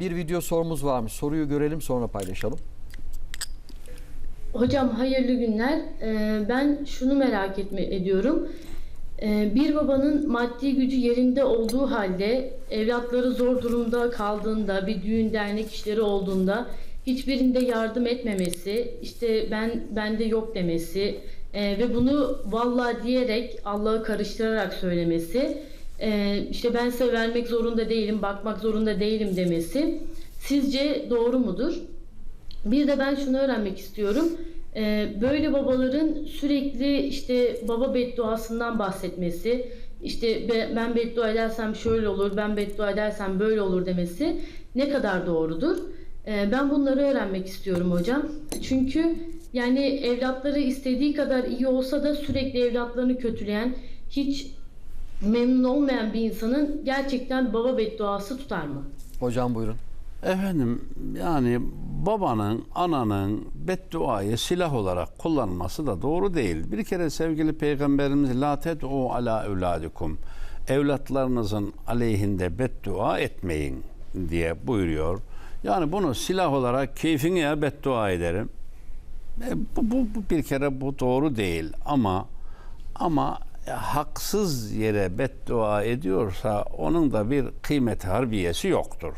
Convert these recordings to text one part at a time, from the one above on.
Bir video sorumuz varmış. Soruyu görelim sonra paylaşalım. Hocam hayırlı günler. Ee, ben şunu merak etme ediyorum. Ee, bir babanın maddi gücü yerinde olduğu halde evlatları zor durumda kaldığında, bir düğün dernek işleri olduğunda hiçbirinde yardım etmemesi, işte ben bende yok demesi e, ve bunu vallahi diyerek Allah'ı karıştırarak söylemesi, e, işte ben size vermek zorunda değilim, bakmak zorunda değilim demesi sizce doğru mudur? Bir de ben şunu öğrenmek istiyorum. Ee, böyle babaların sürekli işte baba bedduasından bahsetmesi, işte be- ben beddua edersem şöyle olur, ben beddua edersem böyle olur demesi ne kadar doğrudur? Ee, ben bunları öğrenmek istiyorum hocam. Çünkü yani evlatları istediği kadar iyi olsa da sürekli evlatlarını kötüleyen, hiç memnun olmayan bir insanın gerçekten baba bedduası tutar mı? Hocam buyurun. Efendim yani babanın, ananın bedduayı silah olarak kullanması da doğru değil. Bir kere sevgili peygamberimiz la ted'u ala evladikum. Evlatlarınızın aleyhinde beddua etmeyin diye buyuruyor. Yani bunu silah olarak keyfine beddua ederim. E, bu, bu, bu bir kere bu doğru değil ama ama haksız yere beddua ediyorsa onun da bir kıymet harbiyesi yoktur.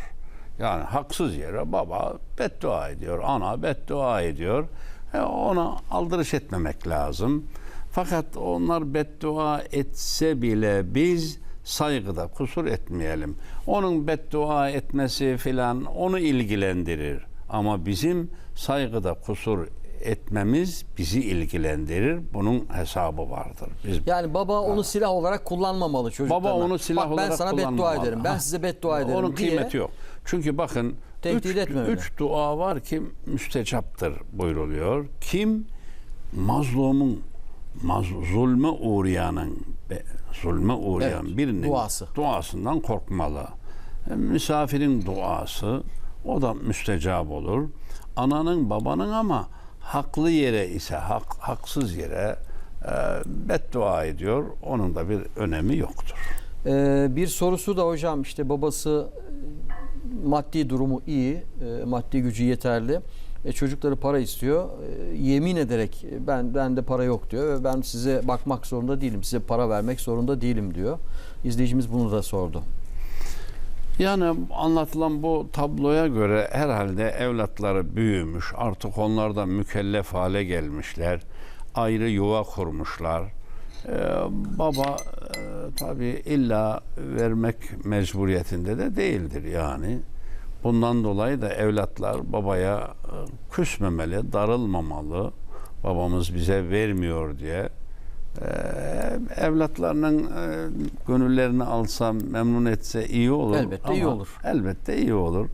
Yani haksız yere baba beddua ediyor, ana beddua ediyor. E, ona aldırış etmemek lazım. Fakat onlar beddua etse bile biz saygıda kusur etmeyelim. Onun beddua etmesi filan onu ilgilendirir. Ama bizim saygıda kusur etmemiz bizi ilgilendirir. Bunun hesabı vardır. Biz Yani baba onu silah olarak kullanmamalı çocuklarına. Baba onu silah Bak, olarak ben sana beddua ederim. Ben Ha. size beddua ederim Onun diye. kıymeti yok. Çünkü bakın Tehdit üç, etmemeli. üç dua var ki müstecaptır buyruluyor. Kim mazlumun maz, zulme uğrayanın zulme uğrayan Evet, birinin duası. duasından korkmalı. E, Misafirin duası o da müstecap olur. Ananın babanın ama haklı yere ise hak, haksız yere e, beddua ediyor. Onun da bir önemi yoktur. Ee, bir sorusu da hocam işte babası e, maddi durumu iyi, e, maddi gücü yeterli. E, çocukları para istiyor. E, yemin ederek e, ben bende para yok diyor ve ben size bakmak zorunda değilim. Size para vermek zorunda değilim diyor. İzleyicimiz bunu da sordu. Yani anlatılan bu tabloya göre herhalde evlatları büyümüş, artık onlar da mükellef hale gelmişler, ayrı yuva kurmuşlar. Ee, baba e, tabii illa vermek mecburiyetinde de değildir yani. Bundan dolayı da evlatlar babaya e, küsmemeli, darılmamalı. Babamız bize vermiyor diye ee, evlatlarının e, gönüllerini alsam, memnun etse iyi olur. Elbette iyi ama olur. Elbette iyi olur.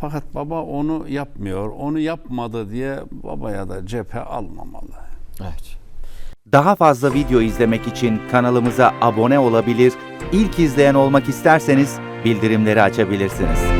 Fakat baba onu yapmıyor. Onu yapmadı diye babaya da cephe almamalı. Evet. Daha fazla video izlemek için kanalımıza abone olabilir, ilk izleyen olmak isterseniz bildirimleri açabilirsiniz.